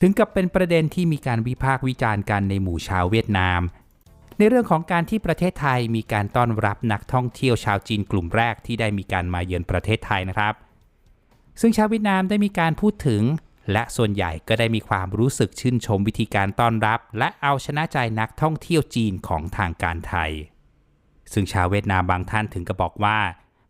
ถึงกับเป็นประเด็นที่มีการวิพากษ์วิจารณ์กันในหมู่ชาวเวียดนาม ในเรื่องของการที่ประเทศไทยมีการต้อนรับนักท่องเที่ยวชาวจีนกลุ่มแรกที่ได้มีการมาเยือนประเทศไทยนะครับ ซึ่งชาวเวียดนามได้มีการพูดถึง และส่วนใหญ่ก็ได้มีความรู้สึกชื่นชมวิธีการต้อนรับ และเอาชนะใจนักท่องเที่ยวจีนของทางการไทย ซึ่งชาวเวียดนามบางท่านถึงกับบอกว่า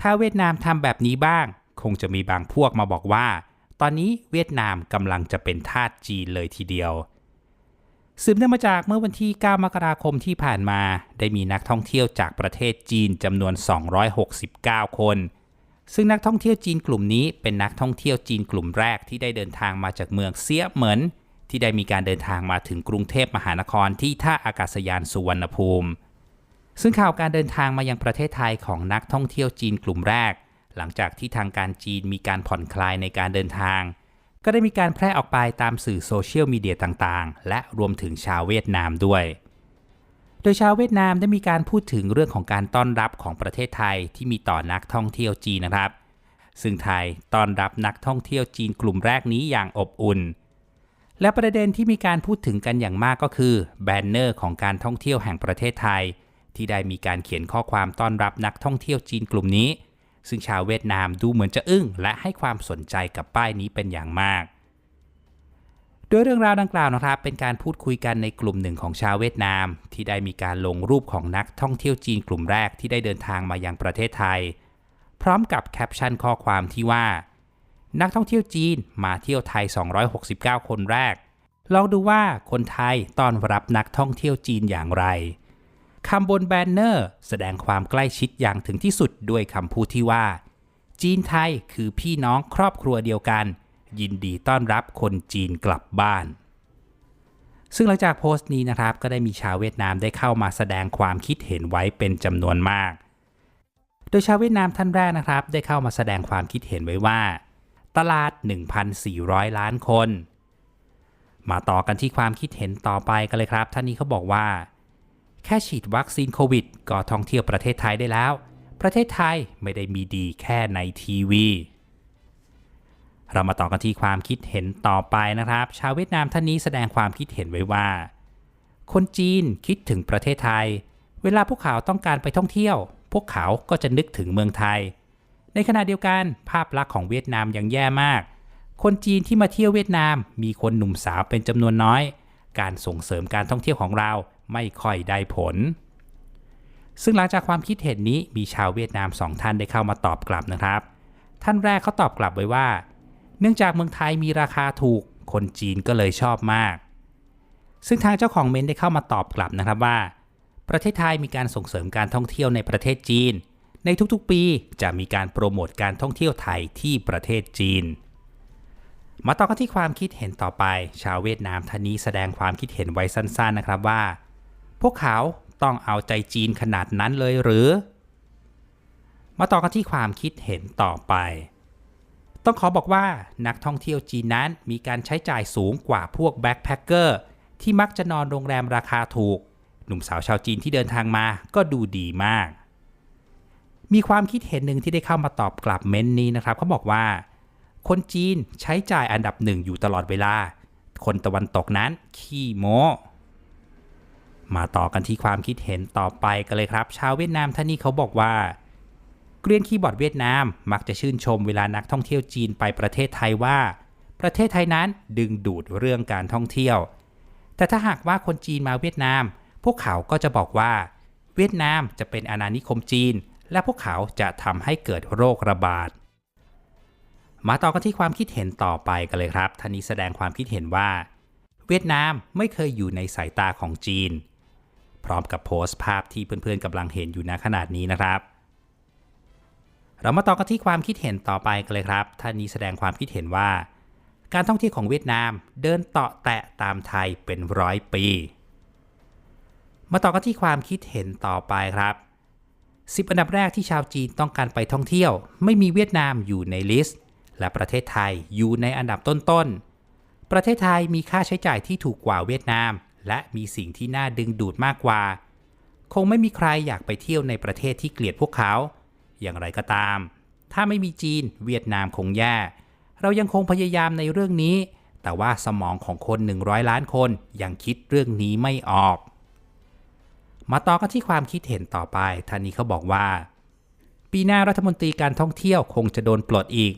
ถ้าเวียดนามทำแบบนี้บ้าง คงจะมีบางพวกมาบอกว่า ตอนนี้เวียดนามกำลังจะเป็นทาสจีนเลยทีเดียว สืบเนื่องมาจากเมื่อวันที่ 9 มกราคมที่ผ่านมา ได้มีนักท่องเที่ยวจากประเทศจีนจำนวน 269 คน ซึ่งนักท่องเที่ยวจีนกลุ่มนี้เป็นนักท่องเที่ยวจีนกลุ่มแรกที่ได้เดินทางมาจากเมืองเซียเหมินที่ได้มีการเดินทางมาถึงกรุงเทพมหานครที่ท่าอากาศยานสุวรรณภูมิ ซึ่งข่าวการเดินทางมายังประเทศไทยของนักท่องเที่ยวจีนกลุ่มแรก หลังจากที่ทางการจีนมีการผ่อนคลายในการเดินทาง ก็ได้มีการแพร่ออกไปตามสื่อโซเชียลมีเดียต่างๆ และรวมถึงชาวเวียดนามด้วย โดยชาวเวียดนามได้มีการพูดถึงเรื่องของการต้อนรับของประเทศไทยที่มีต่อนักท่องเที่ยวจีนนะครับ ซึ่งไทยต้อนรับนักท่องเที่ยวจีนกลุ่มแรกนี้อย่างอบอุ่น และประเด็นที่มีการพูดถึงกันอย่างมากก็คือแบนเนอร์ของการท่องเที่ยวแห่งประเทศไทย ที่ได้มีการเขียนข้อความต้อนรับนักท่องเที่ยวจีนกลุ่มนี้ ซึ่งชาวเวียดนามดูเหมือนจะอึ้งและให้ความสนใจกับป้ายนี้เป็นอย่างมากโดยเรื่องราวดังกล่าวนะครับ เป็นการพูดคุยกันในกลุ่มหนึ่งของชาวเวียดนาม ที่ได้มีการลงรูปของนักท่องเที่ยวจีนกลุ่มแรกที่ได้เดินทางมายังประเทศไทย พร้อมกับแคปชั่นข้อความที่ว่า นักท่องเที่ยวจีนมาเที่ยวไทย 269 คนแรก ลองดูว่าคนไทยต้อนรับนักท่องเที่ยวจีนอย่างไร คำบนแบนเนอร์แสดงความใกล้ชิดอย่างถึงที่สุดด้วยคำพูดที่ว่า จีนไทยคือพี่น้องครอบครัวเดียวกัน ยินดีต้อนรับคนจีนกลับบ้าน ซึ่งหลังจากโพสต์นี้นะครับ ก็ได้มีชาวเวียดนามได้เข้ามาแสดงความคิดเห็นไว้เป็นจำนวนมาก โดยชาวเวียดนามท่านแรกนะครับ ได้เข้ามาแสดงความคิดเห็นไว้ว่า ตลาด 1,400 ล้านคน มาต่อกันที่ความคิดเห็นต่อไปกันเลยครับ ท่านนี้เขาบอกว่า แค่ฉีดวัคซีนโควิด ก็ท่องเที่ยวประเทศไทยได้แล้ว ประเทศไทยไม่ได้มีดีแค่ในทีวี เรามาต่อกันที่ความคิดเห็นต่อไปนะครับ ชาวเวียดนามท่านนี้แสดงความคิดเห็นไว้ว่า คนจีนคิดถึงประเทศไทย เวลาพวกเขาต้องการไปท่องเที่ยว พวกเขาก็จะนึกถึงเมืองไทย ในขณะเดียวกันภาพลักษณ์ของเวียดนามยังแย่มากคนจีนที่มาเที่ยวเวียดนามมีคนหนุ่มสาวเป็นจำนวนน้อย การส่งเสริมการท่องเที่ยวของเรา ไม่ค่อยได้ผล ซึ่งหลังจากความคิดเห็นนี้มีชาวเวียดนามสองท่านได้เข้ามาตอบกลับนะครับ ท่านแรกเขาตอบกลับไว้ว่า เนื่องจากเมืองไทยมีราคาถูก คนจีนก็เลยชอบมาก ซึ่งทางเจ้าของเมนต์ได้เข้ามาตอบกลับนะครับว่า ประเทศไทยมีการส่งเสริมการท่องเที่ยวในประเทศจีน ในทุกๆปีจะมีการโปรโมทการท่องเที่ยวไทยที่ประเทศจีนมาต่อกันที่ความคิดเห็นต่อไป ชาวเวียดนามท่านนี้แสดงความคิดเห็นไว้สั้นๆนะครับว่า พวกเขาต้องเอาใจจีนขนาดนั้นเลยหรือ มาต่อกันที่ความคิดเห็นต่อไป ต้องขอบอกว่านักท่องเที่ยวจีนนั้นมีการใช้จ่ายสูงกว่าพวกแบ็คแพคเกอร์ที่มักจะนอนโรงแรมราคาถูก หนุ่มสาวชาวจีนที่เดินทางมาก็ดูดีมาก มีความคิดเห็นหนึ่งที่ได้เข้ามาตอบกลับเม้นนี้นะครับเขาบอกว่า คนจีนใช้จ่ายอันดับหนึ่งอยู่ตลอดเวลา คนตะวันตกนั้นขี้โม้ มาต่อกันที่ความคิดเห็นต่อไปกันเลยครับ ชาวเวียดนามท่านนี้เขาบอกว่า เกรียนคีย์บอร์ดเวียดนาม มักจะชื่นชมเวลานักท่องเที่ยวจีนไปประเทศไทยว่า ประเทศไทยนั้นดึงดูดเรื่องการท่องเที่ยว แต่ถ้าหากว่าคนจีนมาเวียดนาม พวกเขาก็จะบอกว่า เวียดนามจะเป็นอาณานิคมจีน และพวกเขาจะทำให้เกิดโรคระบาด มาต่อกันที่ความคิดเห็นต่อไปกันเลยครับท่านนี้แสดงความคิดเห็นว่า เวียดนามไม่เคยอยู่ในสายตาของจีน พร้อมกับโพสต์ภาพที่เพื่อนๆกำลังเห็นอยู่ณขนาดนี้นะครับ เรามาต่อกันที่ความคิดเห็นต่อไปกันเลยครับ ท่านนี้แสดงความคิดเห็นว่า การท่องเที่ยวของเวียดนามเดินเตาะแตะตามไทยเป็นร้อยปี มาต่อกันที่ความคิดเห็นต่อไปครับ10 อันดับแรกที่ชาวจีนต้องการไปท่องเที่ยว ไม่มีเวียดนามอยู่ในลิสต์ และประเทศไทยอยู่ในอันดับต้นๆ ประเทศไทยมีค่าใช้จ่ายที่ถูกกว่าเวียดนาม และมีสิ่งที่น่าดึงดูดมากกว่า คงไม่มีใครอยากไปเที่ยวในประเทศที่เกลียดพวกเขา อย่างไรก็ตาม ถ้าไม่มีจีนเวียดนามคงแย่ เรายังคงพยายามในเรื่องนี้ แต่ว่าสมองของคน 100 ล้านคนยังคิดเรื่องนี้ไม่ออก มาต่อกันที่ความคิดเห็นต่อไปท่านนี้เขาบอกว่า ปีหน้ารัฐมนตรีการท่องเที่ยวคงจะโดนปลดอีก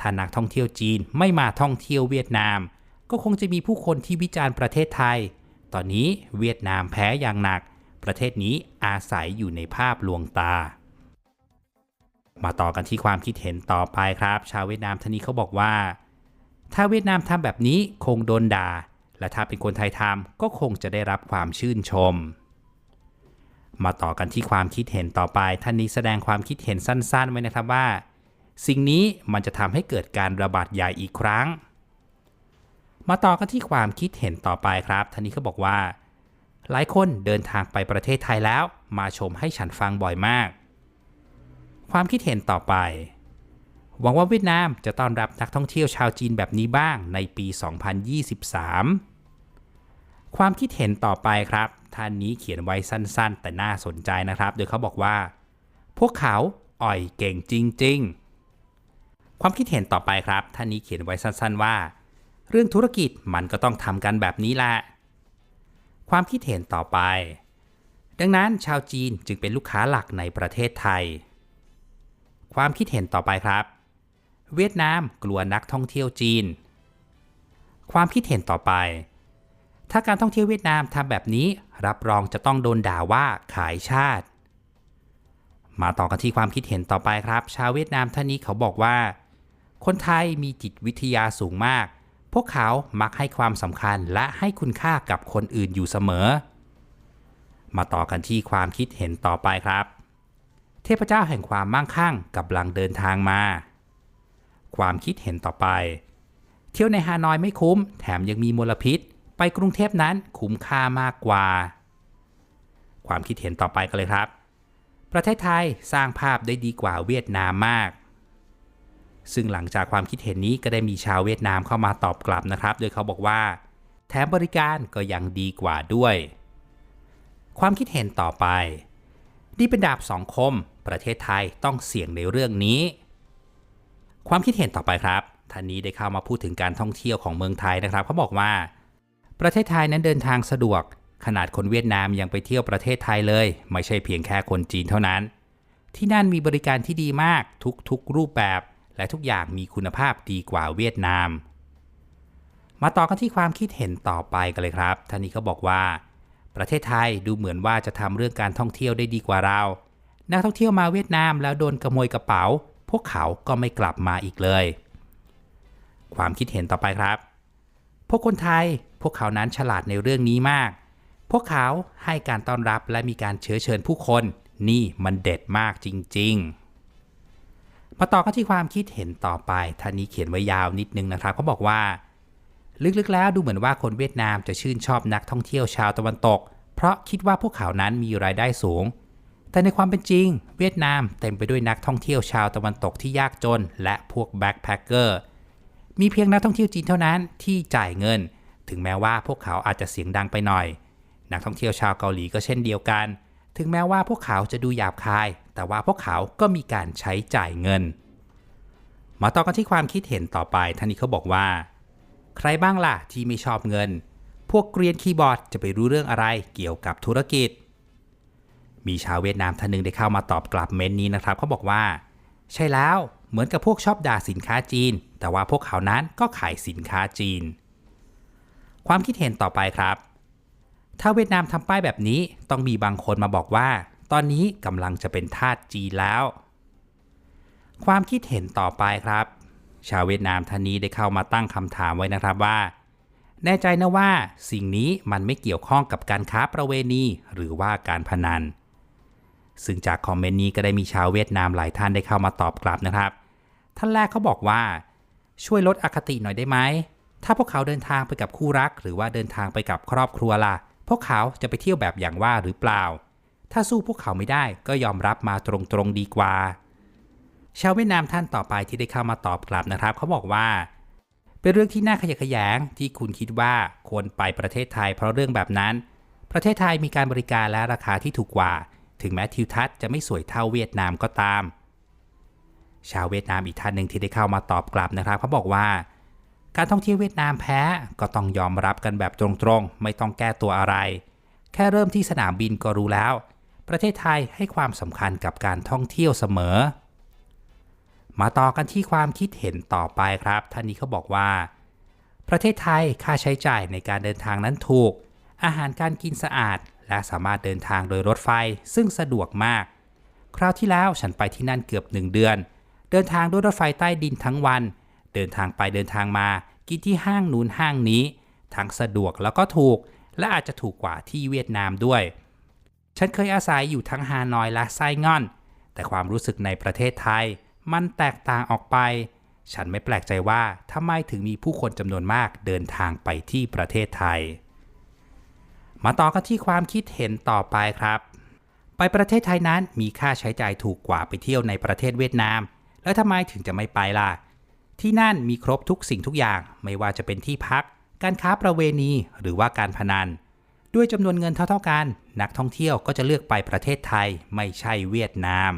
ถ้านักท่องเที่ยวจีนไม่มาท่องเที่ยวเวียดนาม ก็คงจะมีผู้คนที่วิจารณ์ประเทศไทย ตอนนี้เวียดนามแพ้อย่างหนัก ประเทศนี้อาศัยอยู่ในภาพลวงตา มาต่อกันที่ความคิดเห็นต่อไปครับ ชาวเวียดนามท่านนี้เขาบอกว่า ถ้าเวียดนามทำแบบนี้คงโดนด่า และถ้าเป็นคนไทยทำก็คงจะได้รับความชื่นชม มาต่อกันที่ความคิดเห็นต่อไป ท่านนี้แสดงความคิดเห็นสั้นๆ ไว้นะครับว่า สิ่งนี้มันจะทำให้เกิดการระบาดใหญ่อีกครั้ง มาต่อกันที่ความคิดเห็นต่อไปครับท่านนี้เขาบอกว่า หลายคนเดินทางไปประเทศไทยแล้ว มาชมให้ฉันฟังบ่อยมาก ความคิดเห็นต่อไป หวังว่าเวียดนามจะต้อนรับนักท่องเที่ยวชาวจีนแบบนี้บ้างในปี 2023 ความคิดเห็นต่อไปครับ ท่านนี้เขียนไว้สั้นๆ แต่น่าสนใจนะครับ โดยเขาบอกว่า พวกเขาอ่อยเก่งจริง ๆ ความคิดเห็นต่อไปครับ ท่านนี้เขียนไว้สั้น ๆ ว่า เรื่องธุรกิจมันก็ต้องทำกันแบบนี้แหละ ความคิดเห็นต่อไป ดังนั้นชาวจีนจึงเป็นลูกค้าหลักในประเทศไทย ความคิดเห็นต่อไปครับ เวียดนามกลัวนักท่องเที่ยวจีน ความคิดเห็นต่อไป ถ้าการท่องเที่ยวเวียดนามทำแบบนี้รับรองจะต้องโดนด่าว่าขายชาติ มาต่อกันที่ความคิดเห็นต่อไปครับ ชาวเวียดนามท่านนี้เขาบอกว่า คนไทยมีจิตวิทยาสูงมาก พวกเขามักให้ความสำคัญและให้คุณค่ากับคนอื่นอยู่เสมอ มาต่อกันที่ความคิดเห็นต่อไปครับ เทพเจ้าแห่งความมั่งคั่งกำลังเดินทางมา ความคิดเห็นต่อไป เที่ยวในฮานอยไม่คุ้ม แถมยังมีมลพิษ ไปกรุงเทพนั้นคุ้มค่ามากกว่า ความคิดเห็นต่อไปกันเลยครับ ประเทศไทยสร้างภาพได้ดีกว่าเวียดนามมาก ซึ่งหลังจากความคิดเห็นนี้ก็ได้มีชาวเวียดนามเข้ามาตอบกลับนะครับ โดยเขาบอกว่า แถมบริการก็ยังดีกว่าด้วย ความคิดเห็นต่อไป นี่เป็นดาบสองคม ประเทศไทยต้องเสี่ยงในเรื่องนี้ ความคิดเห็นต่อไปครับท่านนี้ได้เข้ามาพูดถึงการท่องเที่ยวของเมืองไทยนะครับ เขาบอกว่า ประเทศไทยนั้นเดินทางสะดวก ขนาดคนเวียดนามยังไปเที่ยวประเทศไทยเลย ไม่ใช่เพียงแค่คนจีนเท่านั้น ที่นั่นมีบริการที่ดีมากทุกๆรูปแบบ และทุกอย่างมีคุณภาพดีกว่าเวียดนาม มาต่อกันที่ความคิดเห็นต่อไปกันเลยครับท่านนี้เขาบอกว่า ประเทศไทยดูเหมือนว่าจะทำเรื่องการท่องเที่ยวได้ดีกว่าเรา นักท่องเที่ยวมาเวียดนามแล้วโดนขโมยกระเป๋า พวกเขาก็ไม่กลับมาอีกเลย ความคิดเห็นต่อไปครับ พวกคนไทยพวกเขานั้นฉลาดในเรื่องนี้มาก พวกเขาให้การต้อนรับและมีการเชื้อเชิญผู้คน นี่มันเด็ดมากจริง ๆ มาต่อกันที่ความคิดเห็นต่อไปท่านนี้เขียนไว้ยาวนิดนึงนะครับเขาบอกว่า ลึกๆแล้วดูเหมือนว่าคนเวียดนามจะชื่นชอบนักท่องเที่ยวชาวตะวันตก เพราะคิดว่าพวกเขานั้นมีรายได้สูง แต่ในความเป็นจริง เวียดนามเต็มไปด้วยนักท่องเที่ยวชาวตะวันตกที่ยากจน และพวกแบ็คแพคเกอร์มีเพียงนักท่องเที่ยวจีนเท่านั้นที่จ่ายเงิน ถึงแม้ว่าพวกเขาอาจจะเสียงดังไปหน่อย นักท่องเที่ยวชาวเกาหลีก็เช่นเดียวกัน ถึงแม้ว่าพวกเขาจะดูหยาบคาย แต่ว่าพวกเขาก็มีการใช้จ่ายเงิน มาต่อกันที่ความคิดเห็นต่อไปท่านนี้เขาบอกว่า ใครบ้างล่ะที่ไม่ชอบเงิน พวกเกรียนคีย์บอร์ดจะไปรู้เรื่องอะไรเกี่ยวกับธุรกิจ มีชาวเวียดนามท่านหนึงได้เข้ามาตอบกลับเมนต์นี้นะครับเขาบอกว่า ใช่แล้วเหมือนกับพวกชอบด่าสินค้าจีน แต่ว่าพวกเขานั้นก็ขายสินค้าจีน ความคิดเห็นต่อไปครับถ้าเวียดนามทำป้ายแบบนี้ต้องมีบางคนมาบอกว่า ตอนนี้กำลังจะเป็นทาสจีนแล้ว ความคิดเห็นต่อไปครับ ชาวเวียดนามท่านนี้ได้เข้ามาตั้งคำถามไว้นะครับว่า แน่ใจนะว่าสิ่งนี้มันไม่เกี่ยวข้องกับการค้าประเวณีหรือว่าการพนัน ซึ่งจากคอมเมนต์นี้ก็ได้มีชาวเวียดนามหลายท่านได้เข้ามาตอบกลับนะครับ ท่านแรกเขาบอกว่า ช่วยลดอคติหน่อยได้ไหมถ้าพวกเขาเดินทางไปกับคู่รัก หรือว่าเดินทางไปกับครอบครัวล่ะ พวกเขาจะไปเที่ยวแบบอย่างว่าหรือเปล่า ถ้าสู้พวกเขาไม่ได้ก็ยอมรับมาตรงๆดีกว่า ชาวเวียดนามท่านต่อไปที่ได้เข้ามาตอบกลับนะครับ เขาบอกว่า เป็นเรื่องที่น่าขยะแขยงที่คุณคิดว่าควรไปประเทศไทยเพราะเรื่องแบบนั้น ประเทศไทยมีการบริการและราคาที่ถูกกว่า ถึงแม้ทิวทัศน์จะไม่สวยเท่าเวียดนามก็ตาม ชาวเวียดนามอีกท่านหนึ่งที่ได้เข้ามาตอบกลับนะครับ เขาบอกว่าการท่องเที่ยวเวียดนามแพ้ก็ต้องยอมรับกันแบบตรงๆ ไม่ต้องแก้ตัวอะไร แค่เริ่มที่สนามบินก็รู้แล้ว ประเทศไทยให้ความสำคัญกับการท่องเที่ยวเสมอ มาต่อกันที่ความคิดเห็นต่อไปครับ ท่านนี้เขาบอกว่า ประเทศไทยค่าใช้จ่ายในการเดินทางนั้นถูก อาหารการกินสะอาด และสามารถเดินทางโดยรถไฟซึ่งสะดวกมาก คราวที่แล้วฉันไปที่นั่นเกือบหนึ่งเดือน เดินทางด้วยรถไฟใต้ดินทั้งวัน เดินทางไปเดินทางมา กินที่ห้างนู้นห้างนี้ ทั้งสะดวกแล้วก็ถูก และอาจจะถูกกว่าที่เวียดนามด้วย ฉันเคยอาศัยอยู่ทั้งฮานอยและไซงอน แต่ความรู้สึกในประเทศไทย มันแตกต่างออกไป ฉันไม่แปลกใจว่าทำไมถึงมีผู้คนจำนวนมากเดินทางไปที่ประเทศไทย มาต่อกันที่ความคิดเห็นต่อไปครับ ไปประเทศไทยนั้นมีค่าใช้จ่ายถูกกว่าไปเที่ยวในประเทศเวียดนาม แล้วทำไมถึงจะไม่ไปล่ะ ที่นั่นมีครบทุกสิ่งทุกอย่าง ไม่ว่าจะเป็นที่พัก การค้าประเวณีหรือว่าการพนัน ด้วยจำนวนเงินเท่าๆกัน นักท่องเที่ยวก็จะเลือกไปประเทศไทยไม่ใช่เวียดนาม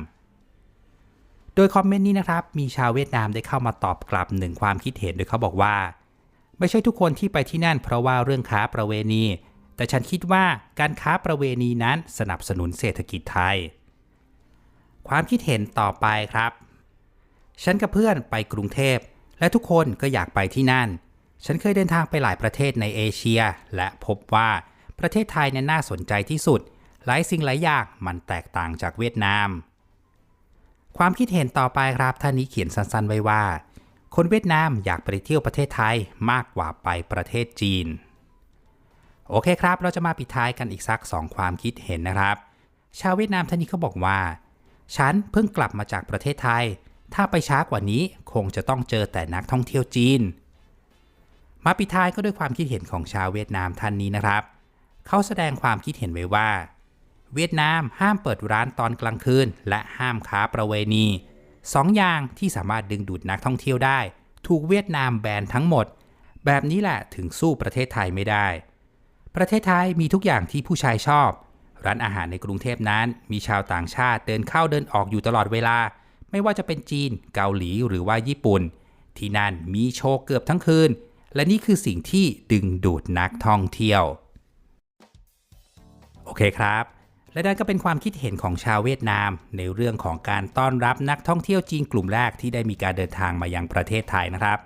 โดยคอมเมนต์นี้นะครับ มีชาวเวียดนามได้เข้ามาตอบกลับหนึ่งความคิดเห็นโดยเขาบอกว่า ไม่ใช่ทุกคนที่ไปที่นั่นเพราะว่าเรื่องค้าประเวณี แต่ฉันคิดว่าการค้าประเวณีนั้นสนับสนุนเศรษฐกิจไทย ความคิดเห็นต่อไปครับ ฉันกับเพื่อนไปกรุงเทพ และทุกคนก็อยากไปที่นั่น ฉันเคยเดินทางไปหลายประเทศในเอเชีย และพบว่า ประเทศไทยนั้นน่าสนใจที่สุด หลายสิ่งหลายอย่างมันแตกต่างจากเวียดนาม ความคิดเห็นต่อไปครับท่านนี้เขียนสั้นๆไว้ว่า คนเวียดนามอยากไปเที่ยวประเทศไทยมากกว่าไปประเทศจีน โอเคครับ เราจะมาปิดท้ายกันอีกสัก 2 ความคิดเห็นนะครับ ชาวเวียดนามท่านนี้เขาบอกว่า ฉันเพิ่งกลับมาจากประเทศไทย ถ้าไปช้ากว่านี้คงจะต้องเจอแต่นักท่องเที่ยวจีนมาปิดท้ายก็ด้วยความคิดเห็นของชาวเวียดนามท่านนี้นะครับ เขาแสดงความคิดเห็นไว้ว่า เวียดนามห้ามเปิดร้านตอนกลางคืน และห้ามค้าประเวณีสองอย่างที่สามารถดึงดูดนักท่องเที่ยวได้ ถูกเวียดนามแบนทั้งหมด แบบนี้แหละถึงสู้ประเทศไทยไม่ได้ ประเทศไทยมีทุกอย่างที่ผู้ชายชอบ ร้านอาหารในกรุงเทพนั้น มีชาวต่างชาติเดินเข้าเดินออกอยู่ตลอดเวลา ไม่ว่าจะเป็นจีน เกาหลีหรือว่าญี่ปุ่น ที่นั่นมีโชว์เกือบทั้งคืน และนี่คือสิ่งที่ดึงดูดนักท่องเที่ยว โอเคครับ และนั่นก็เป็นความคิดเห็นของชาวเวียดนาม ในเรื่องของการต้อนรับนักท่องเที่ยวจีนกลุ่มแรกที่ได้มีการเดินทางมายังประเทศไทยนะครับ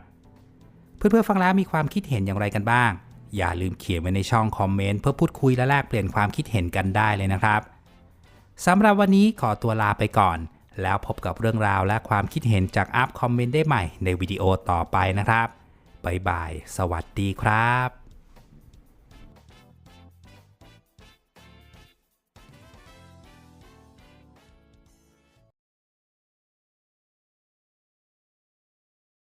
เพื่อนๆฟังแล้วมีความคิดเห็นอย่างไรกันบ้าง อย่าลืมเขียนไว้ในช่องคอมเมนต์เพื่อพูดคุยและแลกเปลี่ยนความคิดเห็นกันได้เลยนะครับสำหรับวันนี้ขอตัวลาไปก่อน แล้วพบกับเรื่องราวและความคิดเห็นจากอัพคอมเมนต์ได้ใหม่ในวิดีโอต่อไปนะครับบ๊ายบาย สวัสดีครับ